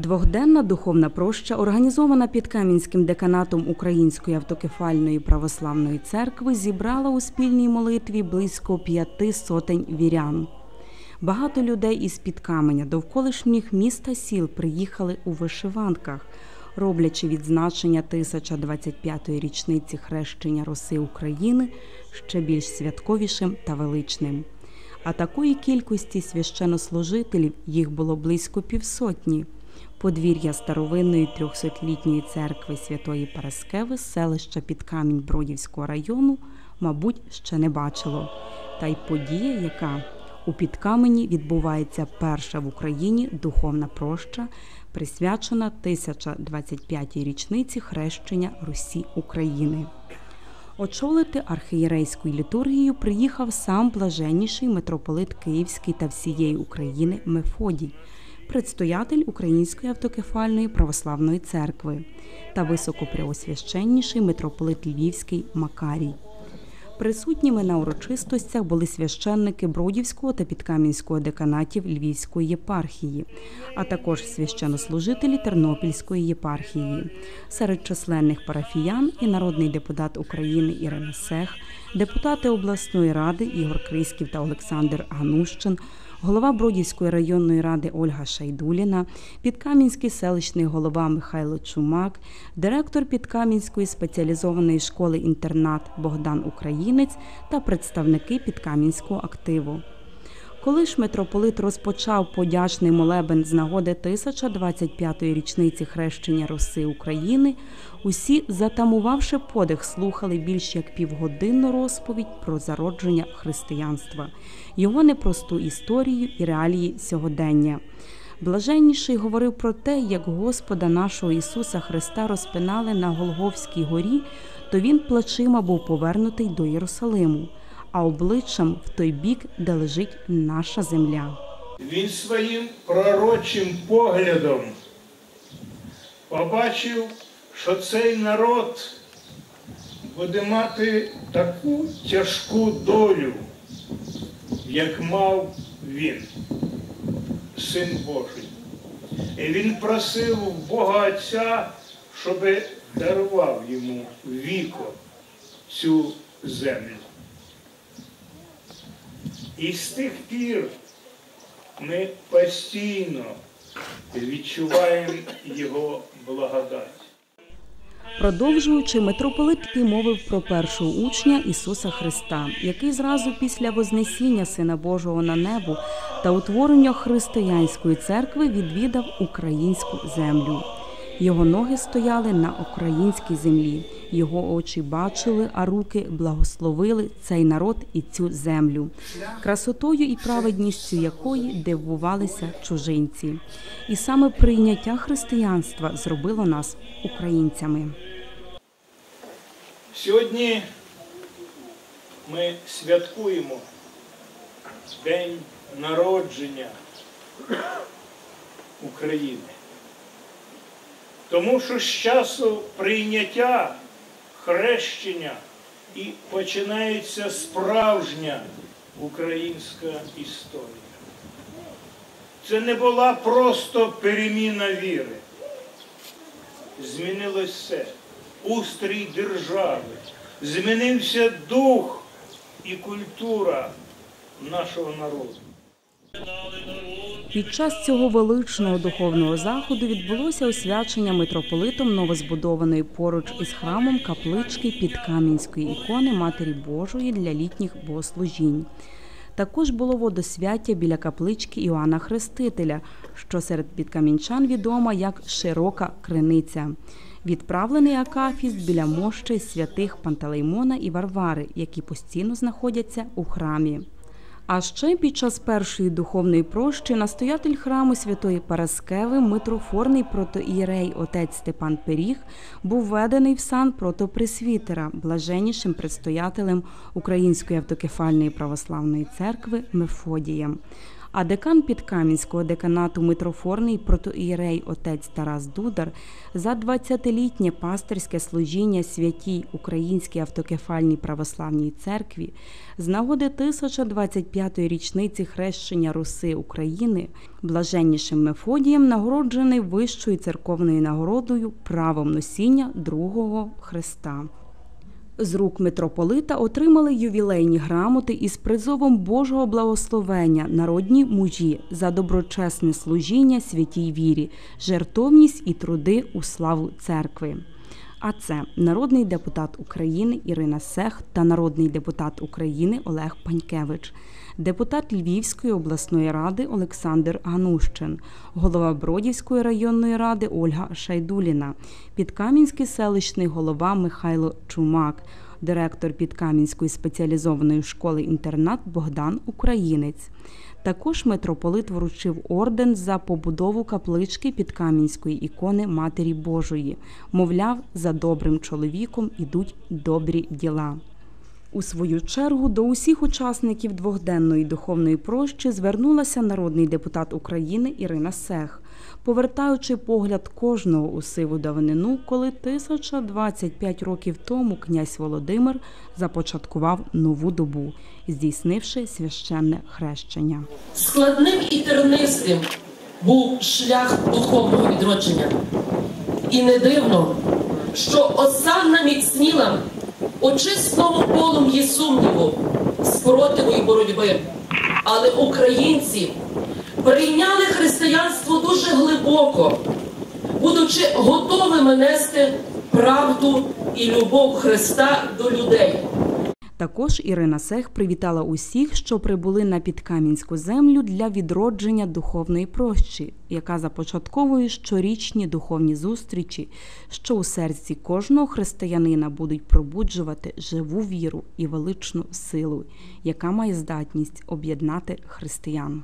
Двохденна духовна проща, організована під Кам'янським деканатом Української автокефальної православної церкви, зібрала у спільній молитві близько п'яти сотень вірян. Багато людей із під каменя довколишніх міст та сіл приїхали у вишиванках, роблячи відзначення 1025-ї річниці хрещення роси України ще більш святковішим та величним. А такої кількості священнослужителів їх було близько півсотні. Подвір'я старовинної трьохсотлітньої церкви Святої Параскеви з селища Підкамінь Бродівського району, мабуть, ще не бачило. Та й подія, яка у Підкамені відбувається перша в Україні духовна проща, присвячена 1025-й річниці хрещення Русі України. Очолити архієрейську літургію приїхав сам блаженніший митрополит Київський та всієї України Мефодій, предстоятель Української автокефальної православної церкви та високопреосвященніший митрополит Львівський Макарій. Присутніми на урочистостях були священники Бродівського та Підкам'янського деканатів Львівської єпархії, а також священнослужителі Тернопільської єпархії. Серед численних парафіян і народний депутат України Ірина Сех, депутати обласної ради Ігор Криськів та Олександр Ганущин, голова Бродівської районної ради Ольга Шайдуліна, Підкам'янський селищний голова Михайло Чумак, директор Підкам'янської спеціалізованої школи інтернат Богдан Українець та представники Підкам'янського активу. Коли ж митрополит розпочав подячний молебен з нагоди 1025-ї річниці хрещення Роси України, усі, затамувавши подих, слухали більш як півгодинну розповідь про зародження християнства, його непросту історію і реалії сьогодення. Блаженніший говорив про те, як Господа нашого Ісуса Христа розпинали на Голговській горі, то він плачима був повернутий до Єрусалиму а обличчям в той бік, де лежить наша земля. Він своїм пророчим поглядом побачив, що цей народ буде мати таку тяжку долю, як мав він, син Божий. І він просив Бога Отця, щоб дарував йому віко цю землю. І з тих пір ми постійно відчуваємо Його благодать. Продовжуючи, митрополит і мовив про першого учня Ісуса Христа, який зразу після Вознесіння Сина Божого на небо та утворення християнської церкви відвідав українську землю. Його ноги стояли на українській землі, його очі бачили, а руки благословили цей народ і цю землю, красотою і праведністю якої дивувалися чужинці. І саме прийняття християнства зробило нас українцями. Сьогодні ми святкуємо День народження України. Тому що з часу прийняття хрещення і починається справжня українська історія. Це не була просто переміна віри. Змінилось все. Устрій держави, змінився дух і культура нашого народу. Під час цього величного духовного заходу відбулося освячення митрополитом новозбудованої поруч із храмом каплички під Кам'янської ікони Матері Божої для літніх богослужінь. Також було водосвяття біля каплички Іоанна Хрестителя, що серед підкамінчан відома як широка криниця. Відправлений акафіст біля мощі святих Пантелеймона і Варвари, які постійно знаходяться у храмі. А ще під час першої духовної прощі настоятель храму Святої Параскеви, митрофорний протоієрей отець Степан Пиріг, був введений в сан протопресвітера, блаженнішим предстоятелем Української автокефальної православної церкви Мефодієм. А декан Підкам'янського деканату митрофорний протоієрей отець Тарас Дудар за 20-літнє пастирське служіння святій Українській автокефальній православній церкві з нагоди 1025-ї річниці хрещення Руси України блаженнішим Мефодієм нагороджений вищою церковною нагородою правом носіння другого хреста. З рук митрополита отримали ювілейні грамоти із призовом Божого благословення народні мужі за доброчесне служіння святій вірі, жертовність і труди у славу церкви. А це народний депутат України Ірина Сех та народний депутат України Олег Панькевич, депутат Львівської обласної ради Олександр Ганущин, голова Бродівської районної ради Ольга Шайдуліна, підкам'янський селищний голова Михайло Чумак, директор Підкам'янської спеціалізованої школи-інтернат Богдан Українець. Також митрополит вручив орден за побудову каплички Підкам'янської ікони Матері Божої. Мовляв, за добрим чоловіком ідуть добрі діла. У свою чергу до усіх учасників двохденної духовної прощі звернулася народний депутат України Ірина Сех, повертаючи погляд кожного у сиву давнину, коли 1025 років тому князь Володимир започаткував нову добу, здійснивши священне хрещення. Складним і тернистим був шлях духовного відродження. І не дивно, що осанна міцніла у чистому полум'ї сумніву, спротиву і боротьби. Але українці прийняли християнство дуже глибоко, будучи готовими нести правду і любов Христа до людей. Також Ірина Сех привітала усіх, що прибули на підкам'янську землю для відродження духовної прощі, яка започатковує щорічні духовні зустрічі, що у серці кожного християнина будуть пробуджувати живу віру і величну силу, яка має здатність об'єднати християн.